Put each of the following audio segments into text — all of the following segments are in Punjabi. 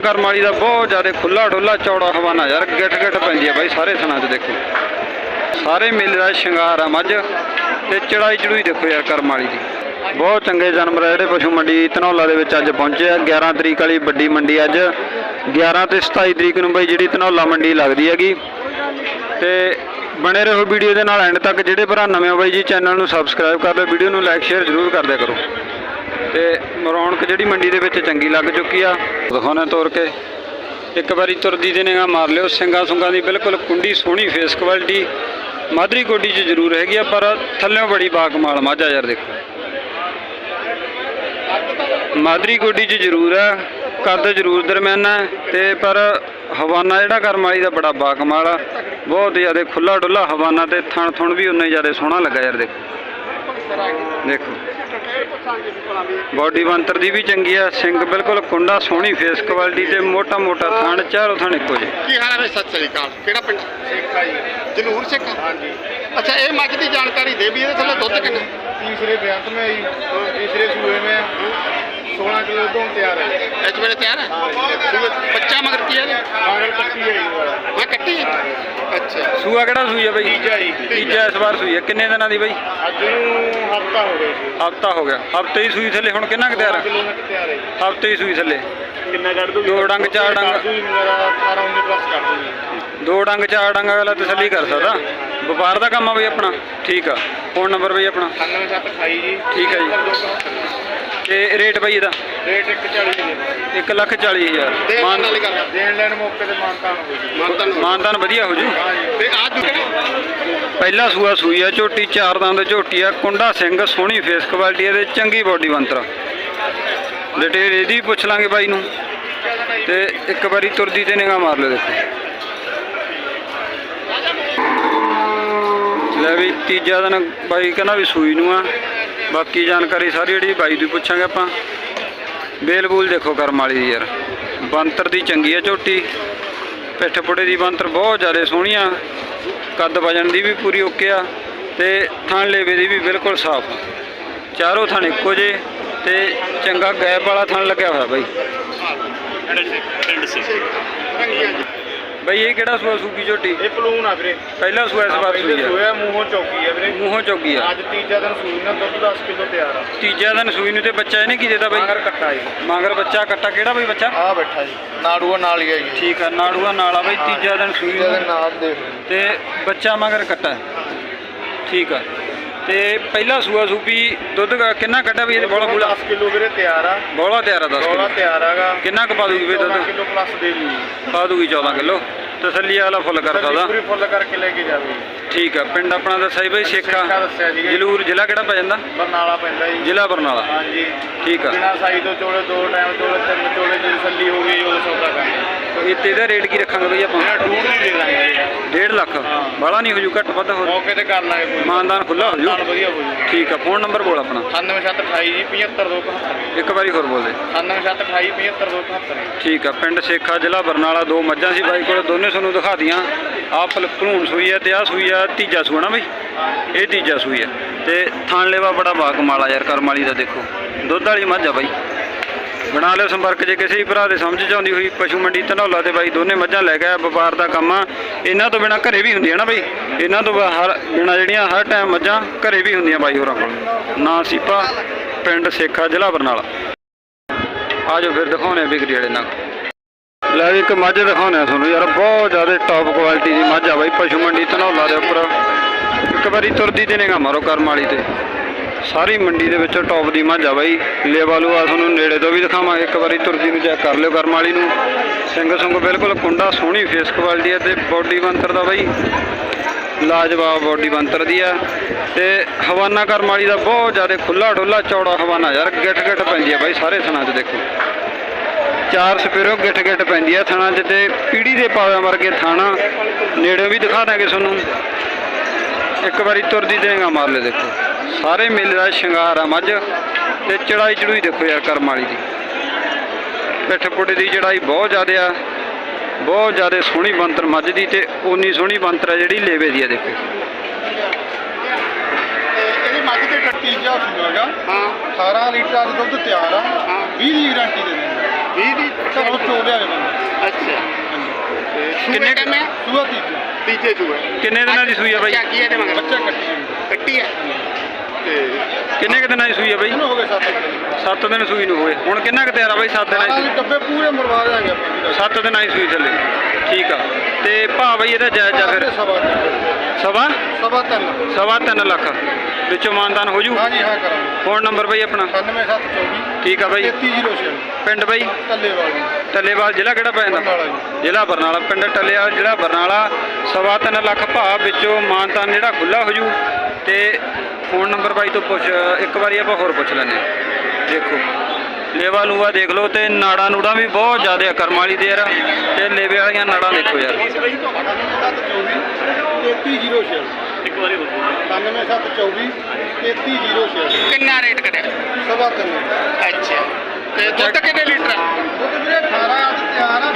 ਕਰਮ ਵਾਲੀ ਦਾ ਬਹੁਤ ਜ਼ਿਆਦਾ ਖੁੱਲਾ ਡੁੱਲਾ ਚੌੜਾ ਹਵਾਨਾ ਯਾਰ, ਗਿੱਟ ਗਿੱਟ ਪੈਂਦੀ ਹੈ ਬਾਈ ਸਾਰੇ ਥਣਾ 'ਚ ਦੇਖੋ। ਸਾਰੇ ਮੇਲੇ ਦਾ ਸ਼ਿੰਗਾਰ ਆ ਮੱਝ ਤੇ ਚੜਾਈ ਚੜੂਈ ਦੇਖੋ ਯਾਰ ਕਰਮਾਲੀ ਦੀ। ਬਹੁਤ ਚੰਗੇ ਜਾਨਵਰ ਆ ਜਿਹੜੇ ਪਸ਼ੂ ਮੰਡੀ ਧਨੌਲਾ ਦੇ ਵਿੱਚ ਅੱਜ ਪਹੁੰਚੇ ਆ। 11 ਤਰੀਕ ਵਾਲੀ ਵੱਡੀ ਮੰਡੀ ਅੱਜ। 11 ਤੇ 27 ਤਰੀਕ ਨੂੰ ਬਾਈ ਜਿਹੜੀ ਧਨੌਲਾ ਮੰਡੀ ਲੱਗਦੀ ਹੈਗੀ। ਤੇ ਬਣੇ ਰਹੋ ਵੀਡੀਓ ਦੇ ਨਾਲ ਐਂਡ ਤੱਕ। ਜਿਹੜੇ ਭਰਾ ਨਵੇਂ ਹੋ ਬਾਈ ਜੀ, ਚੈਨਲ ਨੂੰ ਸਬਸਕ੍ਰਾਈਬ ਕਰ ਲਓ। ਵੀਡੀਓ ਨੂੰ ਲਾਈਕ, ਸ਼ੇਅਰ ਜ਼ਰੂਰ ਕਰ ਦਿਆ ਕਰੋ। ਤੇ ਰੌਣਕ ਜਿਹੜੀ ਮੰਡੀ ਦੇ ਵਿੱਚ ਚੰਗੀ ਲੱਗ ਚੁੱਕੀ ਆ। ਦਿਖਾਉਣਾ ਤੋਰ ਕੇ ਇੱਕ ਵਾਰੀ ਤੁਰਦੀ ਦੇ ਨਿਗਾਹ ਮਾਰ ਲਿਓ ਸਿੰਘਾਂ ਸੁੰਗਾਂ ਦੀ ਬਿਲਕੁਲ ਕੁੰਡੀ ਸੋਹਣੀ ਫੇਸ ਕੁਆਲਿਟੀ ਮਾਦਰੀ ਕੋਡੀ 'ਚ ਜ਼ਰੂਰ ਹੈਗੀ ਆ ਪਰ ਥੱਲਿਓਂ ਬੜੀ ਬਾਕਮਾਲ ਮਾਝਾ ਯਾਰ ਦੇਖੋ। ਮਾਦਰੀ ਕੋਡੀ 'ਚ ਜ਼ਰੂਰ ਆ ਕੱਦ ਜ਼ਰੂਰ ਦਰਮਿਆਨਾ ਤੇ ਪਰ ਹਵਾਨਾ ਜਿਹੜਾ ਕਰਮ ਵਾਲੀ ਦਾ ਬੜਾ ਬਾਕਮਾਲ ਆ ਬਹੁਤ ਜ਼ਿਆਦਾ ਖੁੱਲਾ ਡੁੱਲਾ ਹਵਾਨਾ ਤੇ ਥਣ ਥੁਣ ਵੀ ਉਨਾ ਹੀ ਜ਼ਿਆਦਾ ਸੋਹਣਾ ਲੱਗਾ ਯਾਰ ਦੇਖੋ। ਦੇਖੋ। ਬਾਡੀ ਬੰਤਰ ਦੀ ਵੀ ਚੰਗੀ ਆ ਸਿੰਘ ਬਿਲਕੁਲ ਕੁੰਡਾ ਸੋਹਣੀ ਫੇਸ ਕੁਆਲਿਟੀ ਤੇ ਮੋਟਾ ਮੋਟਾ ਥਣ ਚਾਰੋ ਥਣ ਇੱਕੋ ਜੇ ਕੀ ਹਾਲ ਹੈ ਸਤਿ ਸ੍ਰੀ ਅਕਾਲ। ਕਿਹੜਾ ਪਿੰਡ? ਸੇਖਾ ਜੀ। ਜਨੂਰ ਸਿੱਖ? ਹਾਂਜੀ। ਅੱਛਾ ਇਹ ਮੱਝ ਦੀ ਜਾਣਕਾਰੀ ਦੇ ਵੀ ਇਹਦੇ ਥੱਲੇ ਦੁੱਧ ਕਿੰਨਾ? ਤੀਸਰੇ ਬੈਂਤ ਮੈਂ ਜੀ ਤੀਸਰੇ ਸੂਏ ਮੈਂ 16 ਕਿਲੋ ਤੋਂ ਤਿਆਰ ਹੈ ਇਸ ਵੇਲੇ ਤਿਆਰ ਹੈ ਬੱਚਾ ਮਗਰ ਕੀ ਹੈ ਮਗਰ ਕੱਟੀ ਹੈ ਇਹ ਕੱਟੀ ਅੱਛਾ। ਸੂਆ ਕਿਹੜਾ ਸੂਈ ਹੈ ਬਈ? ਤੀਜਾ ਤੀਜਾ ਇਸ ਵਾਰ ਸੂਈ ਹੈ ਕਿੰਨੇ ਦਿਨਾਂ ਦੀ ਬਈ? ਅੱਜ ਨੂੰ ਹਫਤਾ ਹੋ ਗਿਆ ਜੀ। ਹਫਤਾ ਹੋ ਗਿਆ। ਹਫ਼ਤੇ ਹੀ ਸੂਈ ਥੱਲੇ। ਹੁਣ ਕਿੰਨਾ ਕੁ ਤਿਆਰ ਹੈ ਹਫ਼ਤੇ ਹੀ ਸੂਈ ਥੱਲੇ। ਕਿੰਨਾ ਕੱਢ ਦੂਗੀ? ਦੋ ਡੰਗ, ਚਾਰ ਡੰਗ। ਮੇਰਾ 18 19 ਪਲੱਸ ਕਰ ਦੂਗੀ। ਦੋ ਡੰਗ ਚਾਰ ਡੰਗ ਅਗਲਾ ਤਸੱਲੀ ਕਰ ਸਕਦਾ। ਵਪਾਰ ਦਾ ਕੰਮ ਆ ਬਈ ਆਪਣਾ। ਠੀਕ ਆ। ਫੋਨ ਨੰਬਰ ਬਈ ਆਪਣਾ। 97 28 ਜੀ। ਠੀਕ ਹੈ ਜੀ। ਤੇ ਰੇਟ ਬਈ ਇਹਦਾ? ਰੇਟ 140 ਜੀ 1 ਲੱਖ 40 ਹਜ਼ਾਰ। ਦੇਣ ਮਾਨ ਲੈਣ ਮੌਕੇ ਤੇ ਮਾਨਤਾ ਹੋ ਜੀ। ਮਾਨਤਨ ਮਾਨਦਾਨ ਵਧੀਆ ਹੋ ਜੂ। ਹਾਂ ਜੀ। ਤੇ ਆ ਪਹਿਲਾ ਸੂਆ ਸੂਈ ਆ ਝੋਟੀ ਚਾਰ ਦੰਦ ਝੋਟੀ ਆ ਕੁੰਡਾ ਸਿੰਘ ਸੋਹਣੀ ਫੇਸ ਕੁਆਲਿਟੀ ਇਹਦੇ ਚੰਗੀ ਬਾਡੀ ਬੰਤਰ ਡਿਟੇਲ ਇਹਦੀ ਪੁੱਛ ਲਾਂਗੇ ਬਾਈ ਨੂੰ। ਤੇ ਇੱਕ ਵਾਰੀ ਤੁਰਦੀ ਤੇ ਨਿਗਾਹ ਮਾਰ ਲਿਓ ਦੇਖੋ। ਲੈ ਵੀ ਤੀਜਾ ਦਿਨ ਬਾਈ ਕਹਿੰਦਾ ਵੀ ਸੂਈ ਨੂੰ ਆ। ਬਾਕੀ ਜਾਣਕਾਰੀ ਸਾਰੀ ਜਿਹੜੀ ਬਾਈ ਦੀ ਪੁੱਛਾਂਗੇ ਆਪਾਂ। ਬੇਲ ਬੂਲ ਦੇਖੋ ਕਰਮ ਵਾਲੀ ਦੀ ਯਾਰ। ਬੰਤਰ ਦੀ ਚੰਗੀ ਆ ਝੋਟੀ। ਪਿੱਠ ਪੁੜੇ ਦੀ ਬੰਤਰ ਬਹੁਤ ਜ਼ਿਆਦਾ ਸੋਹਣੀਆਂ ਕੱਦ ਵਜਣ ਦੀ ਵੀ ਪੂਰੀ ਓਕੇ ਆ ਤੇ ਥਣ ਲੇਵੇ ਦੀ ਵੀ ਬਿਲਕੁਲ ਸਾਫ਼ ਚਾਰੋਂ ਥਣ ਇੱਕੋ ਜੇ ਤੇ ਚੰਗਾ ਗੈਪ ਵਾਲਾ ਥਣ ਲੱਗਿਆ ਹੋਇਆ ਬਾਈ। ਬਾਈ ਇਹ ਕਿਹੜਾ ਸੂਆ ਸੂਕੀ ਝੋਟੀ? ਇਹ ਪਲੂਨ ਆ ਵੀਰੇ। ਪਹਿਲਾ ਸੂਆ ਇਸ ਵਾਰ ਸੂਈ ਆ। ਸੂਆ ਮੂੰਹੋਂ ਚੌਕੀ ਹੈ ਵੀਰੇ। ਮੂੰਹੋਂ ਚੋਗੀ ਆ। ਅੱਜ ਤੀਜਾ ਦਿਨ ਸੂਈ ਨਾ ਦੁੱਧ 10 ਕਿਲੋ ਤਿਆਰ ਆ। ਤੀਜਾ ਦਿਨ ਸੂਈ ਨੂੰ ਤੇ ਬੱਚਾ ਇਹਨੇ ਕੀ ਦੇਤਾ ਬਾਈ? ਮਗਰ ਕੱਟਾ ਜੀ। ਮਗਰ ਬੱਚਾ ਕੱਟਾ ਕਿਹੜਾ ਬਾਈ ਬੱਚਾ? ਆ ਬੈਠਾ ਜੀ। ਨਾੜੂਆ ਨਾਲ ਹੀ ਹੈ ਜੀ। ਠੀਕ ਆ ਨਾੜੂਆ ਨਾਲ ਆ ਬਾਈ ਤੀਜਾ ਦਿਨ ਸੂਈ ਤੀਜਾ ਦਿਨ ਨਾਲ ਦੇਖ ਤੇ ਬੱਚਾ ਮਗਰ ਕੱਟਾ। ਠੀਕ ਆ। ਤੇ ਪਹਿਲਾ ਸੂਆ ਸੂਪੀ ਦੁੱਧ ਦਾ ਕਿੰਨਾ ਕੱਢਿਆ ਵੀ ਇਹਦੇ ਬੋਲਾ ਬੋਲਾ? 10 ਕਿਲੋ ਵੀਰੇ ਤਿਆਰ ਆ। ਬੋਲਾ ਤਿਆਰ ਆ 10 ਰੋਲਾ ਕਿਲੋ। ਤਿਆਰ ਆਗਾ। ਕਿੰਨਾ ਕੁ ਪਾ ਦੂਗੀ ਬਈ ਦੁੱਧ? ਕਿਲੋ ਪਲੱਸ ਦੇ ਦੀ ਪਾ ਦੂਗੀ 14 ਕਿਲੋ। ਤਸੱਲੀ ਵਾਲਾ ਫੁੱਲ ਕਰ ਸਕਦਾ ਪੂਰੀ ਫੁੱਲ ਕਰਕੇ ਲੈ ਕੇ ਜਾਵੇ। ਠੀਕ ਆ ਪਿੰਡ ਆਪਣਾ ਦੱਸਿਆ ਬਈ ਸੇਖਾ। ਜਲੂਰ ਜ਼ਿਲ੍ਹਾ ਕਿਹੜਾ ਪੈ ਜਾਂਦਾ? ਬਰਨਾਲਾ ਪੈਂਦਾ ਜੀ। ਜ਼ਿਲ੍ਹਾ ਬਰਨਾਲਾ। ਹਾਂਜੀ। ਠੀਕ ਆ। ਬਿਨਾ ਸਾਈ ਤੋਂ ਚੋਲੇ ਦੋ ਟਾਈਮ ਚੋਲੇ ਤਿੰਨ ਚੋਲੇ ਦੀ ਤਸੱਲੀ ਹੋ ਗਈ ਇਹ ਤੇ ਇਹਦਾ ਰੇਟ ਕੀ ਰੱਖਾਂਗੇ ਬਈ ਆਪਾਂ? ਡੂੜ ਨਹੀਂ ਦੇ ਦਾਂਗੇ 1.5 ਲੱਖ? ਬਾਲਾ ਨਹੀਂ ਹੋ ਜੂ ਘੱਟ ਵੱਧ ਹੋ ਮੌਕੇ ਤੇ ਕਰ ਲਾਂਗੇ ਕੋਈ। ਮਾਨਦਾਨ ਖੁੱਲਾ ਹੋ ਜੂ? ਨਾਲ ਵਧੀਆ ਹੋ ਜੂ। ਠੀਕ ਆ ਫੋਨ ਨੰਬਰ ਬੋਲ ਆਪਣਾ। 9728 ਜੀ 75271 ਇੱਕ ਵਾਰੀ ਹੋਰ ਬੋਲ ਦੇ। 9728 75271 ਠੀਕ ਆ ਪਿੰਡ ਸੇਖਾ ਜ਼ਿਲ੍ਹਾ ਬਰਨਾਲਾ ਦੋ ਮੱਝਾਂ ਸੀ ਬਾਈ ਕੋਲ। ਦੋਨੇ ਤੁਹਾਨੂੰ ਦਿਖਾ ਦੀਆਂ। ਫਲ ਭਲੂਣ ਸੂਈ ਆ ਤੇ ਆਹ ਸੂਈ ਆ ਤੀਜਾ ਨਾ ਬਈ? ਇਹ ਤੀਜਾ ਸੂਈ ਆ। ਤੇ ਥਾਣ ਲੈਵਾ ਬੜਾ ਬਾਕਮਾਲਾ ਯਾਰ ਕਰਮ ਵਾਲੀ ਦਾ ਦੇਖੋ। ਦੁੱਧ ਵਾਲੀ ਮੱਝ ਆ ਬਾਈ। ਬਣਾ ਲਿਓ ਸੰਪਰਕ ਜੇ ਕਿਸੇ ਵੀ ਭਰਾ ਦੇ ਸਮਝ ਚ ਆਉਂਦੀ ਹੋਈ, ਪਸ਼ੂ ਮੰਡੀ ਧਨੌਲਾ ਤੇ ਬਾਈ ਦੋਨੇ ਮੱਝਾਂ ਲੈ ਗਿਆ ਵਪਾਰ ਦਾ ਕੰਮ ਆ। ਇਹਨਾਂ ਤੋਂ ਬਿਨਾ ਘਰੇ ਵੀ ਹੁੰਦੀਆਂ ਨਾ ਬਾਈ। ਇਹਨਾਂ ਤੋਂ ਬ- ਹਰ ਬਿਨਾ ਜਿਹੜੀਆਂ ਹਰ ਟਾਈਮ ਮੱਝਾਂ ਘਰੇ ਵੀ ਹੁੰਦੀਆਂ ਬਾਈ ਹੋਰਾਂ ਕੋਲ। ਨਾ ਸੀਪਾ, ਪਿੰਡ ਸੇਖਾ ਜ਼ਿਲ੍ਹਾ ਬਰਨਾਲਾ। ਆਜੋ ਫਿਰ ਦਿਖਾਉਣੇ ਵਿਕਰੀ ਵਾਲੇ ਨਾਲ। ਲੈ ਵੀ ਇੱਕ ਮੱਝ ਦਿਖਾਉਣੇ ਆ ਤੁਹਾਨੂੰ ਯਾਰ, ਬਹੁਤ ਜ਼ਿਆਦਾ ਟੌਪ ਕੁਆਲਿਟੀ ਦੀ ਮੱਝ ਆ ਬਾਈ, ਪਸ਼ੂ ਮੰਡੀ ਧਨੌਲਾ ਦੇ ਉੱਪਰ। ਇੱਕ ਵਾਰੀ ਤੁਰਦੀ ਤੇ ਨੇਗਾ ਮਾਰੋ ਕਰਮ ਵਾਲੀ ਤੇ। ਸਾਰੀ ਮੰਡੀ ਦੇ ਵਿੱਚੋਂ ਟੌਪ ਦੀ ਮੱਝ ਆ ਬਾਈ। ਲੇਵਾਲੂ ਆ ਤੁਹਾਨੂੰ ਨੇੜੇ ਤੋਂ ਵੀ ਦਿਖਾਵਾਂਗੇ। ਇੱਕ ਵਾਰੀ ਤੁਰਦੀ ਨੂੰ ਚੈੱਕ ਕਰ ਲਿਓ ਕਰਮ ਵਾਲੀ ਨੂੰ। ਸਿੰਘ ਸੰਗ ਬਿਲਕੁਲ ਕੁੰਡਾ ਸੋਹਣੀ ਫੇਸ ਕੁਆਲਿਟੀ ਹੈ ਤੇ ਬੋਡੀ ਬੰਤਰ ਦਾ ਬਾਈ। ਲਾਜਵਾਬ ਬੋਡੀ ਬੰਤਰ ਦੀ ਆ। ਤੇ ਹਵਾਨਾ ਕਰਮ ਵਾਲੀ ਦਾ ਬਹੁਤ ਜ਼ਿਆਦਾ ਖੁੱਲਾ ਡੁੱਲਾ ਚੌੜਾ ਹਵਾਨਾ ਯਾਰ ਗਿੱਟ ਗਿੱਟ ਪੈਂਦੀ ਆ ਬਾਈ ਸਾਰੇ ਥਣਾਂ 'ਚ ਦੇਖੋ। ਚਾਰ ਸਪੇਰੋ ਗਿੱਟ ਗਿੱਟ ਪੈਂਦੀ ਆ ਥਣਾ 'ਚ ਤੇ ਪੀੜੀ ਦੇ ਪਾਵਿਆਂ ਵਰਗੇ ਥਾਣਾ। ਨੇੜੇ ਵੀ ਦਿਖਾ ਦਾਂਗੇ ਤੁਹਾਨੂੰ। ਇੱਕ ਵਾਰੀ ਤੁਰਦੀ ਦੇਗਾ ਮਾਰ ਲੈ ਦੇਖੋ। ਸਾਰੇ ਮੇਲੇ ਦਾ ਸ਼ਿੰਗਾਰ ਆ ਮੱਝ ਤੇ ਚੜਾਈ ਚੜੂਈ ਦੇਖੋ ਯਾਰ ਕਰਮ ਵਾਲੀ ਦੀ। ਪਿੱਠ ਪੁੜੇ ਦੀ ਚੜਾਈ ਬਹੁਤ ਜ਼ਿਆਦਾ ਆ ਬਹੁਤ ਜ਼ਿਆਦਾ ਸੋਹਣੀ ਬੰਤਰ ਮੱਝ ਦੀ ਤੇ ਓਨੀ ਸੋਹਣੀ ਬੰਤਰ ਆ ਜਿਹੜੀ ਲੇਵੇ ਦੀ ਆ ਦੇਖੋ। ਇਹਦੀ ਮੱਝ ਦੇ ਤੀਜਾ ਸੂਆਗਾ ਹਾਂ। 18 ਲੀਟਰ ਦਾ ਦੁੱਧ ਤਿਆਰ ਆ। ਹਾਂ। 20 ਦੀ ਗਾਰੰਟੀ ਦੇ ਦਿੰਦੇ 20 ਦੀ ਘਰੋਂ ਚੋ ਲਿਆ ਬੰਦਾ। ਅੱਛਾ। ਤੇ ਕਿੰਨੇ ਕਿੰਨੇ? ਕੁ- ਕਮੇ ਸੂਆ ਤੀਜਾ। ਤੀਜੇ ਸੂਏ। ਕਿੰਨੇ ਦਿਨਾਂ ਦੀ ਸੂਈ ਆ ਬਾਈ? ਬੱਚਾ ਕੀ ਹੈ ਇਹਦੇ ਮਗਰ? ਬੱਚਾ ਕੱਟੀ। ਕੱਟੀ ਤੇ ਕਿੰਨੇ ਕੁ ਦਿਨਾਂ ਦੀ ਸੂਈ ਆ ਬਾਈ? ਹੋ ਗਏ ਸੱਤ ਦਿਨ। 7 ਦਿਨ ਸੂਈ ਨੂੰ ਹੋਏ ਹੁਣ ਕਿੰਨਾ ਕੁ ਤਿਆਰ ਆ ਬਾਈ 7 ਦਿਨਾਂ ਦੀ ਹੀ ਡੱਬੇ ਪੂਰੇ ਮਰਵਾ ਦਿਆਂਗੇ ਆਪਾਂ ਜੀ। ਸੱਤ ਦਿਨਾਂ ਦੀ ਸੂਈ ਥੱਲੇ ਠੀਕ ਆ। ਤੇ ਭਾ ਬਾਈ ਇਹਦਾ ਜਾਇਜ਼ ਆ ਫਿਰ? ਸਵਾ ਤਿੰਨ। ਸਵਾ? ਸਵਾ ਤਿੰਨ। ਸਵਾ 3 ਲੱਖ। ਵਿੱਚੋਂ ਮਾਨਦਾਨ ਹੋ ਜੂ? ਹਾਂਜੀ ਹਾਂ ਕਰਾਂਗੇ। ਫੋਨ ਨੰਬਰ ਬਾਈ ਆਪਣਾ? 9724 ਠੀਕ ਆ ਬਾਈ। 3306 ਪਿੰਡ ਬਾਈ? ਵਾਲੀ ਟੱਲੇਵਾਲ ਜ਼ਿਲ੍ਹਾ ਕਿਹੜਾ ਪੈ ਜਾਂਦਾ? ਬਰਨਾਲਾ ਜੀ। ਜ਼ਿਲ੍ਹਾ ਬਰਨਾਲਾ। ਪਿੰਡ ਟੱਲੇਵਾਲ ਜ਼ਿਲ੍ਹਾ ਬਰਨਾਲਾ। ਸਵਾ ਤਿੰਨ ਲੱਖ ਭਾਅ ਵਿੱਚੋਂ ਮਾਨਤਾਨ ਜਿਹੜਾ ਖੁੱਲਾ ਹੋ ਜੂ। ਤੇ ਫੋਨ ਨੰਬਰ ਬਾਈ ਤੋਂ ਪੁੱਛ ਇੱਕ ਵਾਰੀ ਆਪਾਂ ਹੋਰ ਪੁੱਛ ਲੈਂਦੇ ਹਾਂ। ਦੇਖੋ ਲੇਵਾ ਲੂਆ ਦੇਖ ਲਓ ਤੇ ਨਾੜਾ ਨੂੜਾ ਵੀ ਬਹੁਤ ਜ਼ਿਆਦਾ ਆ ਕਰਮ ਵਾਲੀ ਦੇ ਯਾਰ ਤੇ ਲੇਵੇ ਵਾਲੀਆਂ ਨਾੜਾਂ ਦੇਖੋ ਯਾਰ। 3306 ਇੱਕ ਵਾਰੀ 9724 3306 ਕਿੰਨਾ ਰੇਟ ਕਰਿਆ? ਸਵਾ ਤਿੰਨ ਅੱਛਾ। ਤੇ ਦੁੱਧ ਕਿੰਨੇ ਲੀਟਰ ਹੈ ਦੁੱਧ ਵੀਰੇ 18 ਅੱਜ ਤਿਆਰ ਆ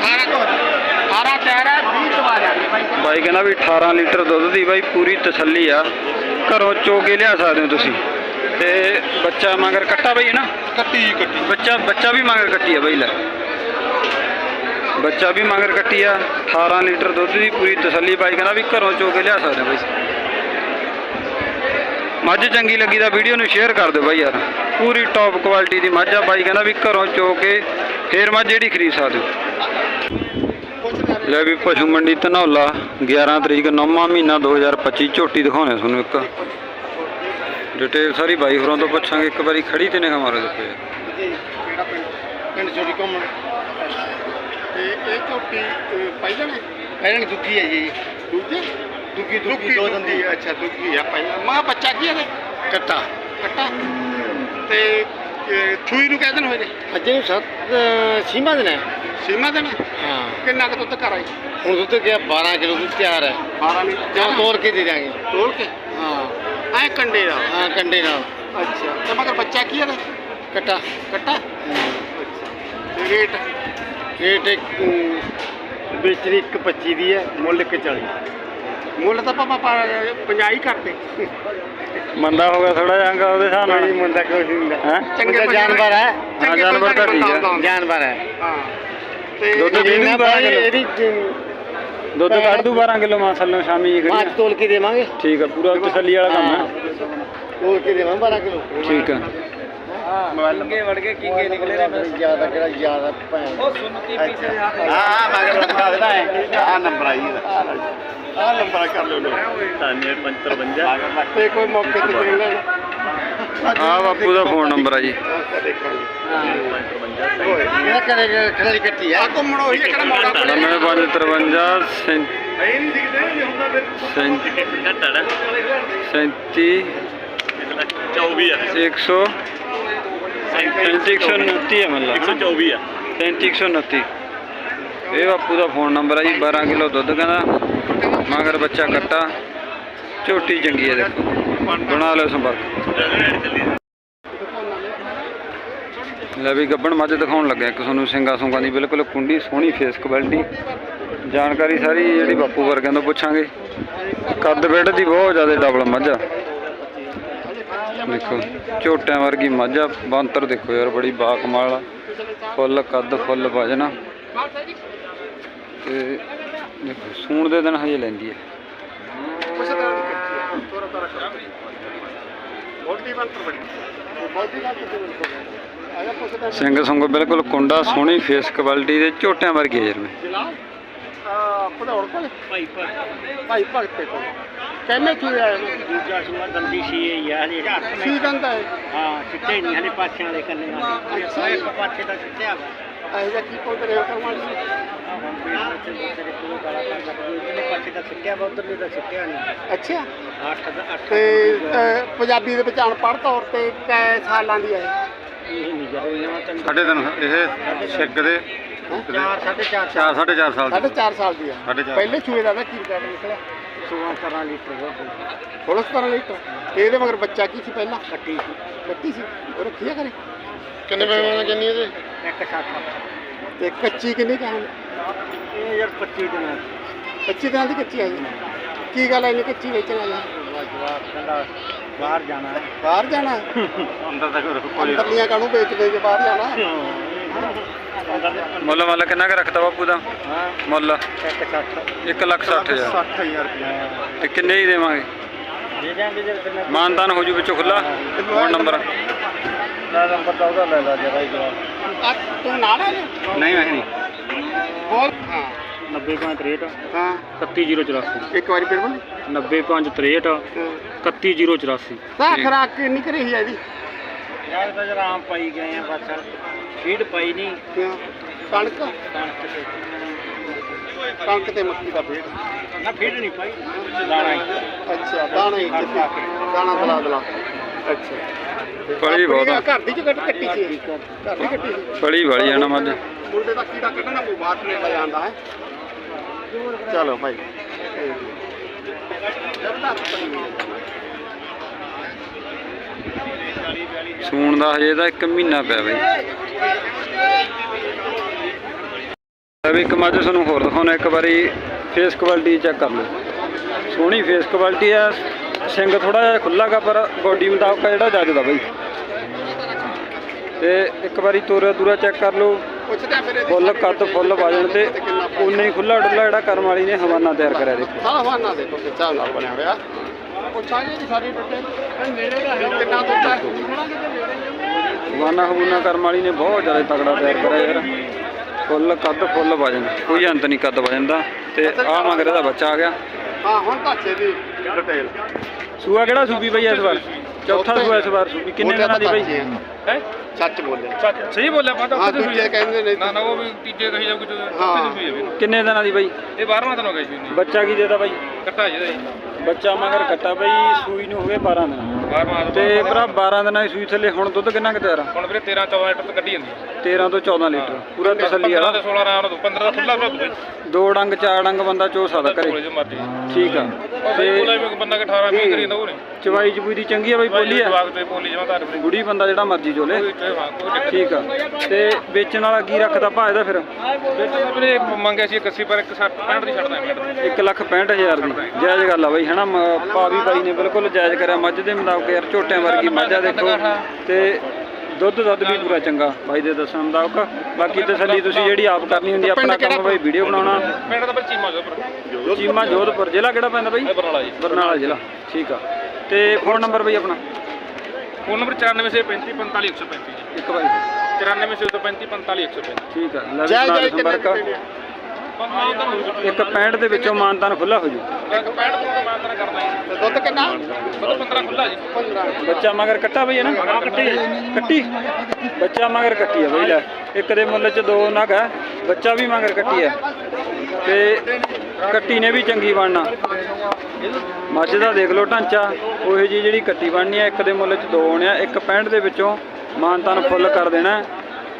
18 ਤਿਆਰ ਹੈ 20 ਦਵਾ ਜਾਣੀ ਬਾਈ ਬਾਈ ਕਹਿੰਦਾ ਵੀ 18 ਲੀਟਰ ਦੁੱਧ ਦੀ ਬਾਈ ਪੂਰੀ ਤਸੱਲੀ ਆ। ਘਰੋਂ ਚੋ ਕੇ ਲਿਆ ਸਕਦੇ ਹੋ ਤੁਸੀਂ। ਤੇ ਬੱਚਾ ਮਗਰ ਕੱਟਾ ਬਾਈ ਹੈ ਨਾ? ਕੱਟੀ ਕੱਟੀ। ਬੱਚਾ ਬੱਚਾ ਵੀ ਮਗਰ ਕੱਟੀ ਆ ਬਈ ਲੈ। ਬੱਚਾ ਵੀ ਮਗਰ ਕੱਟੀ ਆ 18 ਲੀਟਰ ਦੁੱਧ ਦੀ ਪੂਰੀ ਤਸੱਲੀ ਬਾਈ ਕਹਿੰਦਾ ਵੀ ਘਰੋਂ ਚੋ ਕੇ ਲਿਆ ਸਕਦੇ ਬਈ। ਮੱਝ ਚੰਗੀ ਲੱਗੀ ਤਾਂ ਵੀਡੀਓ ਨੂੰ ਸ਼ੇਅਰ ਕਰ ਦਿਓ ਬਾਈ ਯਾਰ। ਪੂਰੀ ਟੌਪ ਕੁਆਲਿਟੀ ਦੀ ਮੱਝ ਆ ਬਾਈ ਕਹਿੰਦਾ ਵੀ ਘਰੋਂ ਚੋ ਕੇ ਫੇਰ ਮੱਝ ਜਿਹੜੀ ਖਰੀਦ ਸਕਦੇ ਹੋ। ਲੈ ਵੀ ਪਸ਼ੂ ਮੰਡੀ ਧਨੌਲਾ 11 ਤਰੀਕ 9ਵਾਂ ਮਹੀਨਾ 2025 ਝੋਟੀ ਦਿਖਾਉਣੇ ਤੁਹਾਨੂੰ ਇੱਕ। ਡਿਟੇਲ ਸਾਰੀ ਬਾਈ ਹੋਰਾਂ ਤੋਂ ਪੁੱਛਾਂਗੇ ਇੱਕ ਵਾਰੀ ਖੜੀ ਤੇ ਨਿਗਾਹ ਮਾਰੋ ਦੇਖੋ ਯਾਰ ਕਿਹੜਾ ਪਿੰਡ? ਪਿੰਡ ਛੋਟੀ ਘੁੰਮਣ। ਤੇ ਇਹ ਝੋਟੀ ਪਹਿਲਾਂ ਨੇ ਪਹਿਲਾਂ ਦੁੱਗੀ ਹੈ ਜੀ। ਦੂਜੇ? ਦੁੱਗੀ ਦੁੱਗੀ ਦੋ ਦੰਦੀ। ਅੱਛਾ ਦੁੱਗੀ ਆ ਪਹਿਲਾਂ ਮਾਂ ਬੱਚਾ ਕੀ ਹੈ ਕੱਟਾ। ਕੱਟਾ। ਤੇ ਛੂਈ ਨੂੰ ਕਹਿ ਦਿਨ ਹੋਏ ਨੇ ਅੱਜ ਨੂੰ ਸੱਤ ਸੀਮਾ ਦਿਨ ਹੈ ਸੀਮਾ ਦਿਨ ਹਾਂ। ਕਿੰਨਾ ਕੁ ਦੁੱਧ ਕਰਾਈ ਹੁਣ ਦੁੱਧ ਕਿਹਾ 12 ਕਿਲੋ ਦੁੱਧ ਤਿਆਰ ਹੈ। 12 ਲੀਟਰ ਜਾਂ ਤੋੜ ਕੇ ਦੇ ਦਾਂਗੇ ਤੋਲ ਕੇ? ਹਾਂ। ਐ ਕੰਡੇ ਦਾ ਹਾਂ ਕੰਡੇ ਨਾਲ। ਅੱਛਾ। ਤੇ ਮਗਰ ਬੱਚਾ ਕੀ ਹੈ? ਕੱਟਾ। ਕੱਟਾ? ਤੇ ਰੇਟ? ਰੇਟ ਇੱਕ ਵੇਚਣੀ ਇੱਕ 25 ਦੀ ਹੈ ਮੁੱਲ ਇੱਕ 40 ਮੁੱਲ ਤਾਂ ਪਾਪਾ 50 ਹੀ ਕਰਦੇ। ਮੰਦਾ ਹੋ ਗਿਆ ਥੋੜਾ ਜਿਹਾ ਅੰਗਾ ਉਹਦੇ ਹਿਸਾਬ ਨਾਲ। ਮੁੰਡਾ ਕੋਈ ਨਹੀਂ ਹੁੰਦਾ। ਹੈਂ? ਚੰਗੇ ਜਾਨਵਰ ਹੈ। ਜਾਨਵਰ ਤਾਂ ਠੀਕ ਹੈ। ਜਾਨਵਰ ਹੈ। ਹਾਂ। ਤੇ ਦੁੱਧ ਵੀਹ ਨਾ ਬਾਰਾਂ ਕਿਲੋ। ਇਹਦੀ ਦੁੱਧ ਕੱਢ ਦੂ 12 ਕਿਲੋ ਮਾਸਲ ਨੂੰ ਸ਼ਾਮੀ ਜੀ ਮਾਚ ਖੜੀ ਤੋਲ ਕੇ ਦੇਵਾਂਗੇ। ਠੀਕ ਆ ਪੂਰਾ ਤਸੱਲੀ ਵਾਲਾ ਕੰਮ ਹੈ। ਤੋਲ ਕੇ ਦੇਵਾਂ 12 ਕਿਲੋ। ਠੀਕ ਆ। ਲੱਗੇ ਵੜ ਕੇ ਕੀਗੇ ਨਿਕਲੇ ਨੇ ਜ਼ਿਆਦਾ ਕਿਹੜਾ ਜ਼ਿਆਦਾ ਭੈਣ। ਉਹ ਸੁਣ ਕੇ ਪਿੱਛੇ ਹਾਂ ਮਗਰ ਦਿਖਾ ਦੇਣਾ ਹੈ ਆ ਨੰਬਰ ਆਈ ਇਹਦਾ। ਆ ਨੰਬਰ ਕਰ ਲਿਓ ਲੋ 9555 ਤੇ ਕੋਈ ਮੌਕੇ ਤੇ ਕੋਈ ਲੈਣਾ ਆ ਬਾਪੂ ਦਾ ਫੋਨ ਨੰਬਰ ਆ ਜੀ। ਇਹਦਾ ਕਰੇ ਖੜੀ ਕੱਟੀ ਆ? ਆ ਘੁੰਮਣ ਉਹੀ ਆ ਕਿਹੜਾ ਮੌੜਾ ਕੋਲੇ 9553 ਇਹ ਨਹੀਂ ਦਿਖਦੇ ਨਹੀਂ ਹੁੰਦਾ ਫਿਰ 37 100 3129 ਹੈ ਮਤਲਬ 124 ਆ 3129 ਇਹ ਬਾਪੂ ਦਾ ਫੋਨ ਨੰਬਰ ਆ ਜੀ 12 ਕਿਲੋ ਦੁੱਧ ਕਹਿੰਦਾ। ਮਗਰ ਬੱਚਾ ਕੱਟਾ। ਝੋਟੀ ਚੰਗੀ ਹੈ ਦੇਖੋ। ਬਣਾ ਲਿਓ ਸੰਪਰਕ। ਲੈ ਵੀ ਗੱਬਣ ਮੱਝ ਦਿਖਾਉਣ ਲੱਗਿਆ। ਇੱਕ ਤੁਹਾਨੂੰ ਸਿੰਗਾ ਸੁੰਗਾ ਦੀ ਬਿਲਕੁਲ ਕੁੰਡੀ, ਸੋਹਣੀ ਫੇਸ ਕੁਆਲਿਟੀ ਜਾਣਕਾਰੀ ਸਾਰੀ ਜਿਹੜੀ ਬਾਪੂ ਵਰਗਿਆਂ ਤੋਂ ਪੁੱਛਾਂਗੇ। ਕੱਦ ਬੈੱਡ ਦੀ ਬਹੁਤ ਜ਼ਿਆਦਾ ਡਬਲ ਮੱਝ ਆ। ਦੇਖੋ, ਝੋਟਿਆਂ ਵਰਗੀ ਮੱਝ ਆ। ਬਾਂਤਰ ਦੇਖੋ ਯਾਰ, ਬੜੀ ਬਾਕਮਾਲ ਆ। ਫੁੱਲ, ਕੱਦ ਫੁੱਲ ਵਜਨ ਤੇ ਦੇਖੋ, ਸੂਣ ਦੇ ਦਿਨ ਹਜੇ ਲੈਂਦੀ ਹੈ ਮੋਟੀ ਬੰਤਰ ਬੜੀ ਮੋਟੀ ਦਾ ਕਿਤੇ ਆਇਆ ਪੁੱਛਦਾ ਸਿੰਘ ਸੰਗ ਬਿਲਕੁਲ ਕੁੰਡਾ ਸੋਹਣੀ ਫੇਸ ਕੁਆਲਿਟੀ ਦੇ ਝੋਟਿਆਂ ਵਰਗੀ ਹੈ ਪਧੌੜ ਕੋਲੇ ਭਾਈ ਭਗਤ ਭਾਈ ਭਗਤ ਤੇ ਕੋਲ ਕਹਿੰਨੇ ਕੀ ਆਇਆ ਮੈਂ ਦੂਜਾ ਸੂਆ ਦੰਦੀ ਸੀ ਇਹ ਯਾਰ ਇਹ ਕੀ ਕਹਿੰਦਾ ਹੈ ਹਾਂ ਚਿੱਟੇ ਨਹੀਂ ਹਲੇ ਪਾਛਿਆਂ ਵਾਲੇ ਕੰਨੇ ਵਾਲੇ ਅੱਛਾ। ਇੱਕ ਪਾਛੇ ਦਾ ਚਿੱਟਿਆ ਵਾ। ਇਹ ਜਿਹਾ ਕੀ ਕੋਲ ਤੇ ਰੇਟ ਕਰਵਾਉਣੀ ਆਹ ਹੁਣ ਵੀ ਬੱਚੇ ਤੇਰੇ ਕੋਲ ਗਾਲਾ ਕਰ ਲੱਗ ਇਤਨੇ ਪਾਛੇ ਦਾ ਚਿੱਟਿਆ ਵਾ ਉਧਰ ਦਾ ਚਿੱਟਿਆ ਨਹੀਂ ਅੱਛਾ। ਅੱਠ ਦਾ ਅੱਠ ਤੇ ਅਹ, ਪੰਜਾਬੀ ਦੇ ਵਿੱਚ ਅਨਪੜ੍ਹ ਤੌਰ ਤੇ ਕੈ ਸਾਲਾਂ ਦੀ ਹੈ ਇਹ? ਨਹੀਂ ਸਾਢੇ ਤਿੰਨ ਇਹ ਸਿੱਕ ਦੇ। ਚਾਰ ਸਾਢੇ ਚਾਰ 4 ਸਾਢੇ 4 ਸਾਲ ਸਾਢੇ 4 ਸਾਲ ਦੀ ਹੈ ਸਾਢੇ ਚਾਰ। ਪਹਿਲੇ ਚੂਹੇ ਦਾ ਨਾ ਕੀ ਰਿਕਾਰਡ ਨਿਕਲਿਆ? 16 17 ਲੀਟਰ ਦੁੱਧ 16 17 ਲੀਟਰ? ਤੇ ਇਹਦੇ ਮਗਰ ਬੱਚਾ ਕੀ ਸੀ ਪਹਿਲਾਂ? ਕੱਟੀ ਸੀ। ਕੱਟੀ ਸੀ। ਉਹ ਰੱਖੀ ਆ ਕਰੇ ਕਿੰਨੇ ਪੈਸੇ ਕਿੰਨੀ ਇਹਦੇ? ਇੱਕ ਸੱਠ ਤੇ ਕੱਚੀ ਕਿੰਨੀ ਕਹਾਂ ਇਹ ਯਾਰ 25 ਦਿਨਾਂ 25 ਦਿਨਾਂ ਦੀ ਕੱਚੀ ਹੈ ਜੀ। ਕੀ ਗੱਲ ਹੈ ਇਹਨੇ ਕੱਚੀ ਵੇਚਣ ਵਾਲਾ? ਜਵਾਬ ਕਹਿੰਦਾ ਬਾਹਰ ਜਾਣਾ। ਹੈ ਬਾਹਰ ਜਾਣਾ ਹੈ? ਅੰਦਰ ਤੱਕ ਅੰਦਰਲੀਆਂ ਕਾਹਨੂੰ ਵੇਚਦੇ ਜੇ ਬਾਹਰ ਜਾਣਾ? ਹੈ? ਮੁੱਲ ਮੁੱਲ ਕਿੰਨਾ ਕੁ ਰੱਖਤਾ ਬਾਪੂ ਦਾ? ਹਾਂ। ਮੁੱਲ? ਇੱਕ ਸੱਠ। 1 ਲੱਖ 60 ਹਜ਼ਾਰ। 60000 ਰੁਪਏ ਤੇ ਕਿੰਨੇ ਹੀ ਦੇਵਾਂਗੇ? ਦੇ ਜਾਂਗੇ ਜੇ ਕਿੰਨੇ ਮਾਨਤਾਨ ਹੋ ਜੂ ਵਿੱਚੋਂ ਖੁੱਲਾ ਫੋਨ ਨੰਬਰ ਦਾ ਨੰਬਰ ਤਾਂ ਉਹਦਾ ਲੈ ਲਾ ਜਰਾ ਹੀ ਜਵਾਬ। ਤੂੰ ਨਾਲ ਜੀ? ਨਹੀਂ ਮੈਂ ਨਹੀਂ। ਬੋਲ ਹਾਂ। 90.63 ਹਾਂ। 31084 ਇੱਕ ਵਾਰੀ ਫਿਰ ਬੋਲ। 90.63 31084 ਤਾਂ ਖਰਾਕ ਕਿੰਨੀ ਕਰੀ ਹੈ ਇਹਦੀ? ਯਾਰ ਤਾਂ ਜਰਾ ਆਮ ਪਾਈ ਗਏ ਆ ਬਸ। ਫੀਡ ਪਾਈ ਨਹੀਂ ਕਿਉਂ? ਕਣਕ? ਕਣਕ ਤੇ। ਕਣਕ ਤੇ ਮੱਕੀ ਦਾ ਫੇਰ ਨਾ ਫੀਡ ਨਹੀਂ ਪਾਈ। ਦਾਣਾ ਹੀ। ਅੱਛਾ ਦਾਣਾ ਹੀ ਕਿੱਥੇ ਦਾਣਾ ਦਲਾ ਦਲਾ। ਅੱਛਾ। ਬੜੀ ਬਹੁਤ ਆ। ਘਰ ਦੀ ਚ ਕੱਟ ਕੱਟੀ ਸੀ। ਘਰ ਦੀ ਕੱਟੀ ਸੀ। ਬੜੀ ਵਾਲੀ ਆ ਨਾ ਮੱਝ ਮੁੰਡੇ ਦਾ ਕੀੜਾ ਕੱਢਣਾ ਉਹ ਬਾਤ ਨੇ ਜਾਂਦਾ ਹੈ। ਚਲੋ ਭਾਈ। ਸੂਣ ਦਾ ਹਜੇ ਤਾਂ 1 ਮਹੀਨਾ ਪਿਆ ਬਈ। ਅਬ ਇੱਕ ਮੱਝ ਤੁਹਾਨੂੰ ਹੋਰ ਦਿਖਾਉਣਾ, ਇੱਕ ਵਾਰੀ ਫੇਸ ਕੁਆਲਿਟੀ ਚੈੱਕ ਕਰ ਲਓ। ਸੋਹਣੀ ਫੇਸ ਕੁਆਲਿਟੀ ਆ ਸਿੰਗ ਥੋੜਾ ਜਿਹਾ ਖੁੱਲਾ ਗਾ ਪਰ ਬੋਡੀ ਮੁਤਾਬਕ ਜਿਹੜਾ ਜੱਜਦਾ ਬਈ। ਤੇ ਇੱਕ ਵਾਰੀ ਤੋਰਾ ਦੂਰਾ ਚੈੱਕ ਕਰ ਲਓ। ਪੁੱਛਦੇ ਆ ਫਿਰ ਇਹਦੀ ਫੁੱਲ ਕੱਦ ਫੁੱਲ ਵਜਣ ਤੇ ਉਨੇ ਹੀ ਖੁੱਲਾ ਡੁੱਲਾ ਜਿਹੜਾ ਕਰਮ ਵਾਲੀ ਨੇ ਹਵਾਨਾ ਤਿਆਰ ਕਰਿਆ ਦੇਖੋ। ਸਾਰਾ ਫਾਨਾ ਦੇਖੋ ਕਿਸ ਹਿਸਾਬ ਨਾਲ ਬਣਿਆ ਹੋਇਆ। ਜੀ ਸਾਰੀ ਡੱਟੇ ਇਹ ਨੇੜੇ ਦਾ ਹੈ ਕਿੰਨਾ ਦੁੱਧ ਹੈ? ਹਵਾਨਾ ਹਵਾਨਾ ਕਰਮ ਵਾਲੀ ਨੇ ਬਹੁਤ ਜ਼ਿਆਦਾ ਤਕੜਾ ਤਿਆਰ ਕਰਿਆ ਯਾਰ। ਫੁੱਲ ਕੱਦ ਫੁੱਲ ਵਜਨ ਕੋਈ ਅੰਤ ਨਹੀਂ ਕੱਦ ਵਜਨ ਦਾ। ਤੇ ਆ ਮਗਰ ਇਹਦਾ ਬੱਚਾ ਆ ਗਿਆ। ਹਾਂ ਹੁਣ ਧਾਚੇ ਦੀ ਡਿਟੇਲ ਸੂਆ ਕਿਹੜਾ ਸੂਬੀ ਬਈ ਇਸ ਵਾਰ? ਚੌਥਾ ਸੂਆ ਇਸ ਵਾਰ। ਸੂਬੀ ਕਿੰਨੇ ਦਿਨਾਂ ਦੀ ਬਈ? ਹੈ। ਸੱਚ ਬੋਲੇ। ਸਹੀ ਬੋਲਿਆ ਪਤਾ ਹਾਂ ਦੂਜੇ ਕਹਿੰਦੇ ਨੇ ਨਾ ਨਾ ਉਹ ਵੀ ਤੀਜੇ ਕਹੀ ਜਾਊ ਕਿਤੇ ਹਾਂ। ਕਿੰਨੇ ਦਿਨਾਂ ਦੀ ਬਈ? ਇਹ 12ਵਾਂ ਦਿਨ ਹੋ ਗਿਆ ਜੀ ਨਹੀਂ ਬੱਚਾ ਕੀ ਦੇਦਾ ਬਈ? ਕੱਟਾ ਜਿਹਦਾ ਜੀ। ਬੱਚਾ ਮਗਰ ਕੱਟਾ ਬਈ ਸੂਈ ਨੂੰ ਹੋ ਗਏ 12 ਦਿਨ। 12ਵਾਂ ਤੇ ਭਰਾ 12 ਦਿਨਾਂ ਦੀ ਸੂਈ ਥੱਲੇ ਹੁਣ ਦੁੱਧ ਕਿੰਨਾ ਕੁ ਤਿਆਰ ਹੁਣ ਵੀਰੇ 13 14 ਲੀਟਰ ਤੱਕ ਕੱਢੀ ਜਾਂਦੀ ਹੈ 13 ਤੋਂ 14 ਲੀਟਰ। ਪੂਰਾ ਤਸੱਲੀ 15 ਵਾਲਾ। ਤੇ 16 ਆਰਾਮ ਨਾਲ 15 ਦਾ ਖੁੱਲਾ ਬਈ ਦੋ ਡੰਗ ਚਾਰ ਡੰਗ ਬੰਦਾ ਚੋ ਸਕਦਾ ਜੋ ਮਰਜ਼ੀ। ਠੀਕ ਆ। ਤੇ ਤੇ ਕੋਲੇ ਵੀ ਬੰਦਾ ਕਿ 18 20 ਕਰੀ ਜਾਂਦਾ ਉਹ ਨਹੀਂ ਚਵਾਈ ਚਬੂਈ ਦੀ ਚੰਗੀ ਆ ਬਈ ਬੋਲੀ ਆ। ਜਵਾਕ ਤੇ ਬੋਲੀ ਜਮਾ ਧਾਰ ਵੀਰੇ ਗੁੜੀ ਬੰਦਾ ਜਿਹੜਾ ਮਰਜ਼ੀ ਚੋਲੇ। ਕੋਈ ਤੇ ਹਾਂ ਕੋਈ ਦਿੱਕਤ ਠੀਕ ਆ। ਤੇ ਵੇਚਣ ਵਾਲਾ ਕੀ ਰੱਖਦਾ ਭਾ ਇਹਦਾ ਫਿਰ? ਨਹੀਂ ਵੀਰੇ ਮੰਗਿਆ ਸੀ 81 ਪਰ 160 65 ਦੀ ਛੱਡਦਾ ਮਿੰਟ 1 ਲੱਖ 65000 ਦੀ। ਜਾਇਜ਼ ਗੱਲ ਆ ਬਈ ਹਨਾ? ਮ- ਭਾ ਵੀ ਬਾਈ ਨੇ ਬਿਲਕੁਲ ਜਾਇਜ਼ ਕਰਿਆ। ਮੱਝ ਦੇ ਮੁਤਾਬਕ ਯਾਰ ਝੋਟਿਆਂ ਵਰਗੀ ਮੱਝ ਦੇਖੋ। ਤੇ ਦੁੱਧ ਦੁੱਧ ਵੀ ਪੂਰਾ ਚੰਗਾ। ਬਾਈ ਦੇ ਦੱਸਣ ਮੁਤਾਬਕ। ਬਾਕੀ ਤਸੱਲੀ ਤੁਸੀਂ ਜਿਹੜੀ ਆਪ ਕਰਨੀ ਹੁੰਦੀ ਆ, ਆਪਣਾ ਕੰਮ ਬਾਈ ਵੀਡੀਓ ਬਣਾਉਣਾ। ਪਿੰਡ ਦਾ ਬਈ ਚੀਮਾ ਜੋ ਪਰ ਚੀਮਾ ਜੋਧਪੁਰ। ਜ਼ਿਲ੍ਹਾ ਕਿਹੜਾ ਪੈਂਦਾ ਬਾਈ? ਬਰਨਾਲਾ ਜੀ। ਬਰਨਾਲਾ ਜ਼ਿਲ੍ਹਾ। ਠੀਕ ਆ। ਤੇ ਫੋਨ ਨੰਬਰ ਬਈ ਆਪਣਾ? ਫੋਨ ਨੰਬਰ 94 35 45 135 ਜੀ। ਇੱਕ ਵਾਰੀ 94 35 45 135 ਠੀਕ ਆ ਲੈ ਵੀ ਜੈ ਜੈ ਸੰਪਰਕ ਇੱਕ 65 ਦੇ ਵਿੱਚੋਂ ਮਾਨਤਾਨ ਖੁੱਲਾ ਹੋ ਜੂ। ਇੱਕ 65 ਤੋਂ ਮੈਂ ਤਾਂ ਕਰਦਾ ਜੀ ਤੇ ਦੁੱਧ ਕਿੰਨਾ? ਮਤਲਬ 15 ਖੁੱਲਾ ਜੀ। 15 ਬੱਚਾ ਮਗਰ ਕੱਟਾ ਬਈ ਹੈ ਨਾ? ਕੱਟੀ ਕੱਟੀ? ਬੱਚਾ ਮਗਰ ਕੱਟੀ ਆ ਬਈ ਲੈ। ਇੱਕ ਦੇ ਮੁੱਲ ਚ ਦੋ ਨਗ ਹੈ ਬੱਚਾ ਵੀ ਮਗਰ ਕੱਟੀ ਹੈ ਤੇ ਕੱਟੀ ਨੇ ਵੀ ਚੰਗੀ ਬਣਨਾ। ਮੱਝ ਦਾ ਦੇਖ ਲਓ ਢਾਂਚਾ। ਉਹੇ ਜੀ ਜਿਹੜੀ ਕੱਟੀ ਬਣਨੀ ਹੈ ਇੱਕ ਦੇ ਮੁੱਲ ਚ ਦੋ ਹੋਣੇ ਆ ਇੱਕ 65 ਦੇ ਵਿੱਚੋਂ ਮਾਨਤਾਨ ਫੁੱਲ ਕਰ ਦੇਣਾ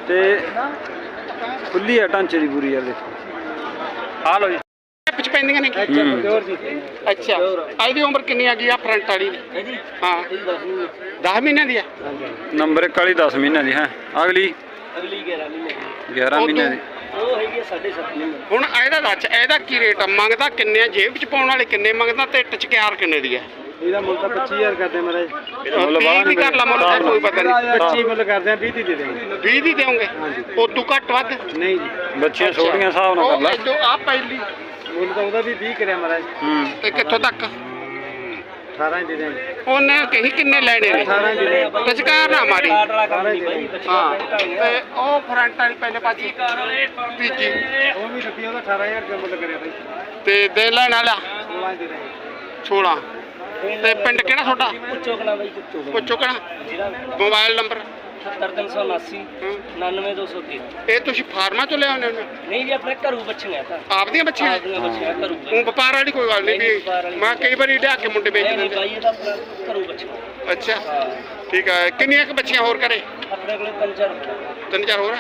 ਤੇ ਖੁੱਲੀ ਹੈ ਢਾਂਚੇ ਦੀ ਪੂਰੀ ਯਾਰ ਦੇਖੋ ਆ ਲਓ ਜੀ। ਪਿੱਛ ਪੈਂਦੀਆਂ ਨੇ। ਅੱਛਾ। ਇਹਦੀ ਉਮਰ ਕਿੰਨੀ ਆ ਗਈ ਆ ਫਰੰਟ ਵਾਲੀ ਦੀ? ਹਾਂ 10 ਮਹੀਨਿਆਂ ਦੀ ਆ? ਨੰਬਰ 41 10 ਮਹੀਨਿਆਂ ਦੀ ਹੈ। ਅਗਲੀ? ਅਗਲੀ 11 ਮਹੀਨੇ 11 ਮਹੀਨਿਆਂ ਦੀ। ਉਹ ਹੈਗੀ 7.5 ਮਹੀਨੇ ਹੁਣ ਇਹਦਾ ਦੱਸ ਇਹਦਾ ਕੀ ਰੇਟ ਆ? ਮੰਗਦਾ ਕਿੰਨੇ ਆ? ਜੇਬ ਚ ਪਾਉਣ ਵਾਲੇ ਕਿੰਨੇ ਮੰਗਦਾ? ਤੇ ਟਚਕਿਆਰ ਕਿੰਨੇ ਦੀ ਆ? ਇਹਦਾ ਮੁੱਲ ਤਾਂ 25000 ਕਰਦੇ ਮਹਾਰਾਜ। ਮੁੱਲ ਤੀਹ ਬਾਹਰ ਵੀ ਕਰ ਲਾ ਮੁੱਲ ਤਾਂ ਕੋਈ ਪਤਾ ਨਹੀਂ। 25 ਮੁੱਲ ਕਰਦੇ ਆ 20 ਦੀ ਦੇ ਦੇਂਗੇ 20 ਦੀ ਦੇਵੋਗੇ? ਉਦੋਂ ਘੱਟ ਵੱਧ? ਨਹੀਂ ਜੀ। ਬੱਚੀਆਂ ਛੋਟੀਆਂ ਹਿਸਾਬ ਨਾਲ ਕਰ ਉਹ ਲੈ ਇਦੋਂ ਆ ਪਹਿਲੀ। ਮੁੱਲ ਤਾਂ ਉਹਦਾ ਵੀ 20 ਕਰਿਆ ਮਹਾਰਾਜ। ਹੂੰ ਤੇ ਕਿੱਥੋਂ ਤੱਕ? 18 ਹੀ ਦੇ ਦੇਂਗੇ ਉਹਨੇ ਕਹੀ ਕਿੰਨੇ ਲੈਣੇ ਨੇ? 18 ਹੀ ਦੇ ਦੇਂਗੇ ਟਚਕਾਰ ਨਾ ਮਾਰੀ। ਕਾਟ ਵਾਲਾ ਕੰਮ ਨਹੀਂ ਬਾਈ ਹਾਂ ਤੇ ਉਹ ਫਰੰਟ ਵਾਲੀ ਪਹਿਲੇ ਪਾਸੇ। ਤੀਜੀ। ਉਹ ਵੀ ਰੱਖੀ ਉਹਦਾ 18000 ਰੁਪਏ ਮੁੱਲ ਕਰਿਆ ਬਾਈ। ਤੇ ਦੇ ਲੈਣ ਵਾਲਾ? 16 ਹੀ ਦੇ ਦੇਂਗੇ 16 ਤੇ ਪਿੰਡ ਕਿਹੜਾ ਤੁਹਾਡਾ? ਪੁੱਛੋ ਕਲਾ ਬਾਈ ਪੁੱਛੋ ਪੁੱਛੋ ਕਿਹੜਾ ਮੋਬਾਈਲ ਨੰਬਰ 70379 99213 ਇਹ ਤੁਸੀਂ ਫਾਰਮਾਂ ਤੋਂ ਲਿਆਉਂਦੇ ਹੋ ਨਹੀਂ ਜੀ ਆਪਣੇ ਘਰੂ ਬੱਚੀਆਂ ਤਾਂ। ਆਪਦੀਆਂ ਬੱਚੀਆਂ? ਆਪਣੀਆਂ ਬੱਚੀਆਂ ਘਰੂ ਉਹ ਵਪਾਰ ਵਾਲੀ ਕੋਈ ਗੱਲ ਨਹੀਂ ਵੀ ਮੈਂ ਕਈ ਵਾਰੀ ਲਿਆ ਕੇ ਮੁੰਡੇ ਵੇਚ ਦਿੰਦੇ ਬਾਈ ਇਹ ਤਾਂ ਆਪਣਾ ਘਰੂ ਬੱਚੀਆਂ। ਅੱਛਾ। ਠੀਕ ਹੈ ਕਿੰਨੀਆਂ ਕੁ ਬੱਚੀਆਂ ਹੋਰ ਕਰੇ? ਆਪਣੇ ਕੋਲੇ ਪੰਚਰ ਤਿੰਨ ਚਾਰ ਹੋਰ?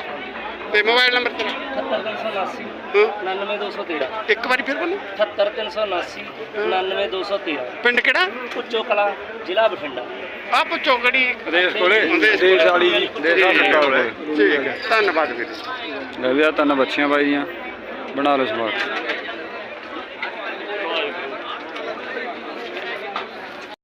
ਤੇ ਮੋਬਾਈਲ ਨੰਬਰ ਤੇਰਾ? 70379 ਹਾਂ 99213 ਇੱਕ ਵਾਰੀ ਫਿਰ ਬੋਲੋ। 70379 99213 ਪਿੰਡ ਕਿਹੜਾ? ਪੁੱਛੋ ਕਲਾ ਜ਼ਿਲ੍ਹਾ ਬਠਿੰਡਾ। ਆ ਪੁੱਛੋ ਗੜੀ। ਦੇਸ਼ ਕੋਲੇ ਦੇਸ਼ ਵਾਲੀ ਜੀ ਦੇਸ਼ ਕੋਲੇ ਠੀਕ ਹੈ। ਧੰਨਵਾਦ ਵੀਰ ਲੈ ਵੀ ਆ ਤਿੰਨ ਬੱਚੀਆਂ ਬਾਈ ਦੀਆਂ। ਬਣਾ ਲਓ ਸਮਾਰਟ